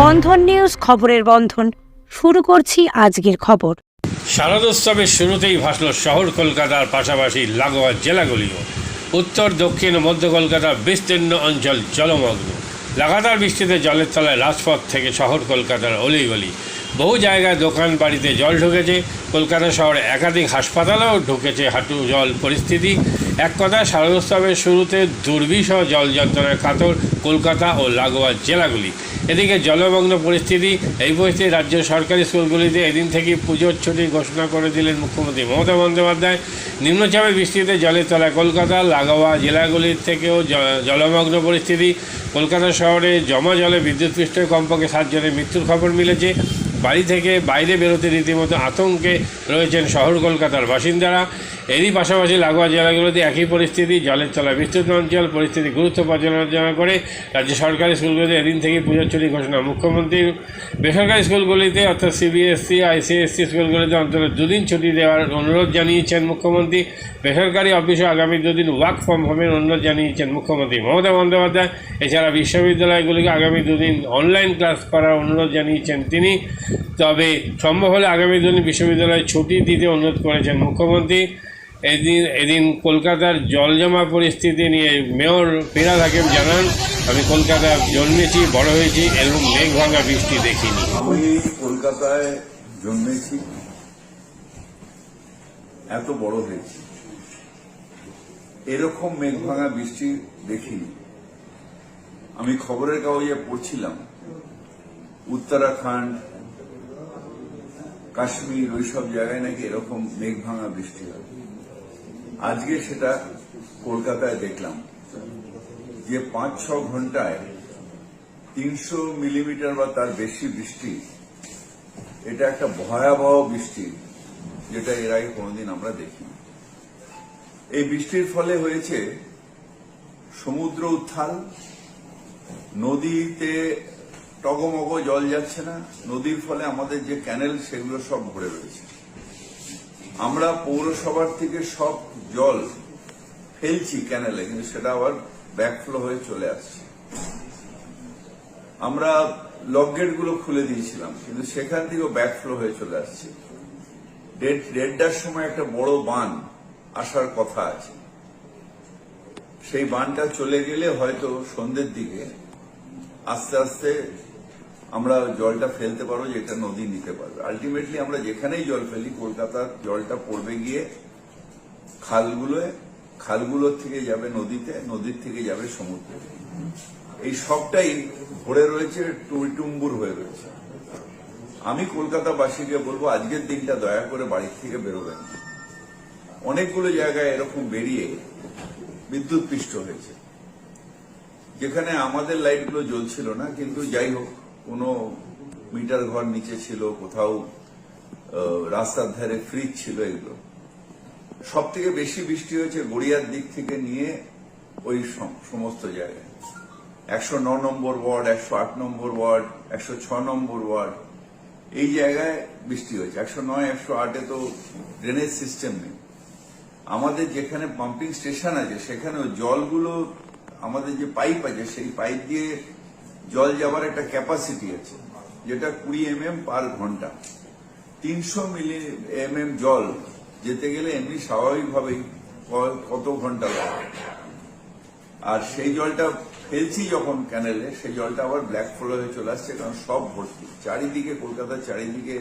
বন্ধন news খবরের বন্ধন। শুরু করছি আজকের খবর। শারদোৎসবের শুরুতেই ভাসল শহর কলকাতার পাশাপাশি লাগোয়া জেলাগুলিও। উত্তর, দক্ষিণ ও মধ্য কলকাতার বিস্তীর্ণ অঞ্চল জলমগ্ন। লাগাতার বৃষ্টিতে জলের তলায় রাজপথ থেকে শহর কলকাতার অলিগলি। বহু জায়গায় দোকান বাড়িতে জল ঢুকেছে। কলকাতা শহরে একাধিক হাসপাতালেও ঢুকেছে হাঁটু জল পরিস্থিতি। এক কথায় শারদোৎসবের শুরুতে দুর্বিষহ জল যন্ত্রণায় কাতর কলকাতা ও লাগোয়া জেলাগুলি। এদিকে জলমগ্ন পরিস্থিতি, এই পরিস্থিতি রাজ্য সরকারি স্কুলগুলিতে এদিন থেকে পুজোর ছুটি ঘোষণা করে দিলেন মুখ্যমন্ত্রী মমতা বন্দ্যোপাধ্যায়। নিম্নচাপের বৃষ্টিতে জলের তলায় কলকাতা, লাগোয়া জেলাগুলির থেকেও জলমগ্ন পরিস্থিতি। কলকাতা শহরে জমা জলে বিদ্যুৎ বিদ্যুৎপৃষ্ঠে কমপক্ষে সাতজনের মৃত্যুর খবর মিলেছে। বাড়ি থেকে বাইরে বেরোতে রীতিমতো আতঙ্কে রয়েছেন শহর কলকাতার বাসিন্দারা। এরই পাশাপাশি লাগোয়া জেলাগুলোতে একই পরিস্থিতি, জলের তলা বিস্তৃত অঞ্চল, পরিস্থিতি গুরুত্ব পর্যালোচনা করে রাজ্য সরকারি স্কুলগুলিতে এদিন থেকে পুজোর ছুটি ঘোষণা মুখ্যমন্ত্রী বেসরকারি স্কুলগুলিতে অর্থাৎ সিবিএসসি, আইসিএসসি স্কুলগুলিতে অন্তত দুদিন ছুটি দেওয়ার অনুরোধ জানিয়েছেন মুখ্যমন্ত্রী। বেসরকারি অফিসে আগামী দুদিন ওয়ার্ক ফ্রম হোমের অনুরোধ জানিয়েছেন মুখ্যমন্ত্রী। মমতা বন্দ্যোপাধ্যায়, এছাড়া বিশ্ববিদ্যালয়গুলিকে আগামী দুদিন অনলাইন ক্লাস করার অনুরোধ জানিয়েছেন তিনি। তবে সম্ভব হলে আগামী দুদিন বিশ্ববিদ্যালয়ে ছুটি দিতে অনুরোধ করেছেন মুখ্যমন্ত্রী। এদিন এদিন কলকাতার জল জমা পরিস্থিতি নিয়ে মেয়র ফিরাদ হাকিম জানান, আমি কলকাতায় জন্মেছি, বড় হয়েছি, এরকম মেঘ ভাঙা বৃষ্টি দেখিনি। আমি কলকাতায় জন্মেছি, এত বড় হয়েছি। এরকম মেঘ ভাঙা বৃষ্টি দেখিনি। আমি খবরের কাগজে পড়ছিলাম, উত্তরাখণ্ড কাশ্মীর ওইসব জায়গায় নাকি এরকম মেঘ ভাঙা বৃষ্টি হয়। আজকে সেটা কলকাতায় দেখলাম। যে পাঁচ ছ ঘন্টায় তিনশো মিলিমিটার বা তার বেশি বৃষ্টি, এটা একটা ভয়াবহ বৃষ্টি, যেটা এর আগে কোনোদিন আমরা দেখিনি। এই বৃষ্টির ফলে হয়েছে সমুদ্র উত্থাল নদীতে টগমগ, জল যাচ্ছে না। নদীর ফলে আমাদের যে ক্যানেল সেগুলো সব ভরে রয়েছে। আমরা পৌরসভার থেকে সব জল ফেলছি ক্যানেলে কিন্তু সেটা আবার ব্যাকফ্লো হয়ে চলে আসছে। আমরা লক গেটগুলো খুলে দিয়েছিলাম, কিন্তু সেখান থেকেও ব্যাকফ্লো হয়ে চলে আসছে। দেড় দেড়টার সময় একটা বড় বান আসার কথা আছে। সেই বানটা চলে গেলে হয়তো সন্ধ্যের দিকে আস্তে আস্তে আমরা জলটা ফেলতে পারব, যেটা নদী নিতে পারবে। আলটিমেটলি আমরা যেখানেই জল ফেলি, কলকাতার জলটা পড়বে গিয়ে খালগুলোয়, খালগুলোর থেকে যাবে নদীতে, নদীর থেকে যাবে সমুদ্রে। এই সবটাই ভরে রয়েছে টুইটুম্বুর হয়ে রয়েছে। আমি কলকাতাবাসীকে বলব, আজকের দিনটা দয়া করে বাড়ির থেকে বেরোবেন অনেকগুলো জায়গায় এরকম বেরিয়ে বিদ্যুৎ পৃষ্ঠ হয়েছে। যেখানে আমাদের লাইটগুলো জ্বলছিল না, কিন্তু যাই হোক কোনো মিটার ঘর নিচে ছিল, কোথাও রাস্তার ধারে ফ্রিজ ছিল এগুলো। সব থেকে বেশি বৃষ্টি হয়েছে গড়িয়ার দিক থেকে নিয়ে ওই সমস্ত জায়গায়। একশো ন নম্বর ওয়ার্ড, একশো আট নম্বর ওয়ার্ড, একশো ছ নম্বর ওয়ার্ড, এই জায়গায় বৃষ্টি হয়েছে। একশো নয়, একশো আটে তো ড্রেনেজ সিস্টেম নেই। আমাদের যেখানে পাম্পিং স্টেশন আছে, সেখানেও জলগুলো, আমাদের যে পাইপ আছে, সেই পাইপ দিয়ে জল যাবার একটা ক্যাপাসিটি আছে, যেটা কুড়ি এম এম পার ঘণ্টা। তিনশো মিলি এম এম জল যেতে গেলে এমনি স্বাভাবিকভাবেই কত ঘণ্টা লাগে। আর সেই জলটা ফেলছি যখন ক্যানেলে সেই জলটা আবার ব্ল্যাক ফ্লো হয়ে চলে আসছে, কারণ সব ভর্তি। চারিদিকে, কলকাতার চারিদিকে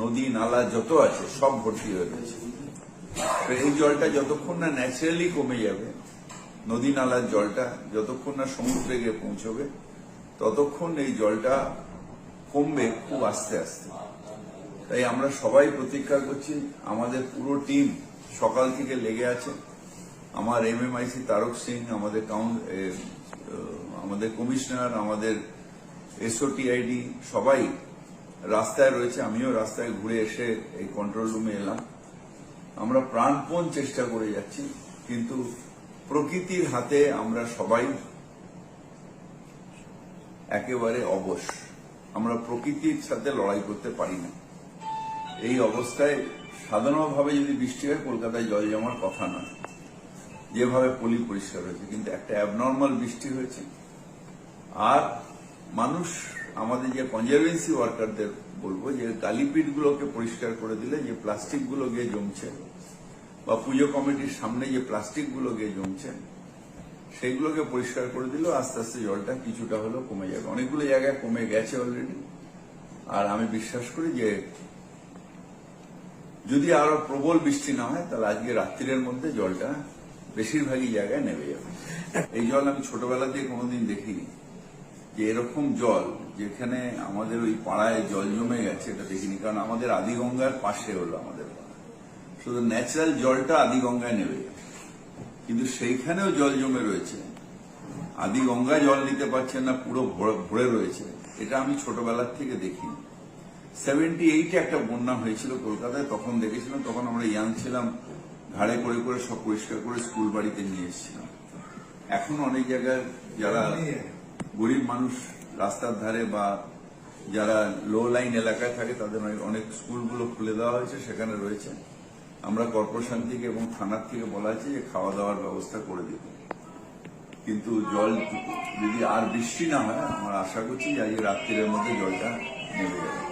নদী, নালা যত আছে, সব ভর্তি হয়ে গেছে। এই জলটা যতক্ষণ না ন্যাচারালি কমে যাবে, নদী, নালার জলটা যতক্ষণ না সমুদ্রে গিয়ে পৌঁছবে ততক্ষণ এই জলটা কমবে, খুব আস্তে আস্তে। তাই আমরা সবাই প্রতীক্ষা করছি, আমাদের পুরো টিম সকাল থেকে লেগে আছে। আমার এমএমআইসি তারক সিং, আমাদের কাউন্ট আমাদের কমিশনার আমাদের এসওটিআইডি সবাই রাস্তায় রয়েছে। আমিও রাস্তায় ঘুরে এসে এই কন্ট্রোল রুমে এলাম। আমরা প্রাণপণ চেষ্টা করে যাচ্ছি, কিন্তু প্রকৃতির হাতে আমরা সবাই একেবারে অবশ। আমরা প্রকৃতির সাথে লড়াই করতে পারি না। এই অবস্থায় সাধারণভাবে যদি বৃষ্টি হয়, কলকাতায় জল জমার কথা নয়। যেভাবে পলি পরিষ্কার হয়েছে, কিন্তু একটা অ্যাবনর্মাল বৃষ্টি হয়েছে। আর মানুষ, আমাদের যে কনজারভেন্সি ওয়ার্কারদের বলব, যে কালিপিট গুলোকে পরিষ্কার করে দিলে যে প্লাস্টিকগুলো গিয়ে জমছে, বা পুজো কমিটির সামনে যে প্লাস্টিকগুলো গিয়ে জমছে সেইগুলোকে পরিষ্কার করে দিলেও আস্তে আস্তে জলটা কিছুটা হলেও কমে যাবে। অনেকগুলো জায়গায় কমে গেছে অলরেডি আর আমি বিশ্বাস করি যে, যদি আরও প্রবল বৃষ্টি না হয়, তাহলে আজকে রাত্রির মধ্যে জলটা বেশিরভাগই জায়গায় নেমে যাবে। এই জল আমি ছোটবেলা দিয়ে কোনোদিন দেখিনি। যে এরকম জল যেখানে আমাদের ওই পাড়ায় জল জমে গেছে, এটা দেখিনি। কারণ আমাদের আদিগঙ্গার পাশে হলো আমাদের পাড়া। শুধু ন্যাচারাল জলটা আদিগঙ্গায় নেমে যাবে। কিন্তু সেইখানেও জল জমে রয়েছে। আদি গঙ্গা জল নিতে পারছেন না, পুরো ভরে- রয়েছে। এটা আমি ছোটবেলার থেকে দেখিনি। সেভেন্টি এইটে একটা বন্যা হয়েছিল কলকাতায়, তখন দেখেছিলাম, তখন আমরা ইয়াং ছিলাম, ঘাড়ে করে করে সব পরিষ্কার করে স্কুল বাড়িতে নিয়ে এসেছিলাম। এখন অনেক জায়গায় যারা গরিব মানুষ রাস্তার ধারে বা যারা লো লাইন এলাকায় থাকে, তাদের অনেক স্কুলগুলো খুলে দেওয়া হয়েছে, সেখানে রয়েছে। আমরা কর্পোরেশন থেকে এবং থানার থেকে বলা আছে যে খাওয়া দাওয়ার ব্যবস্থা করে দিব কিন্তু জল যদি আর বৃষ্টি না হয়, আমরা আশা করছি যে আজকে রাত্রির মধ্যে জলটা নেমে যাবে।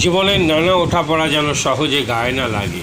জীবনের নানা ওঠা পড়া যেন সহজে গায়ে না লাগে।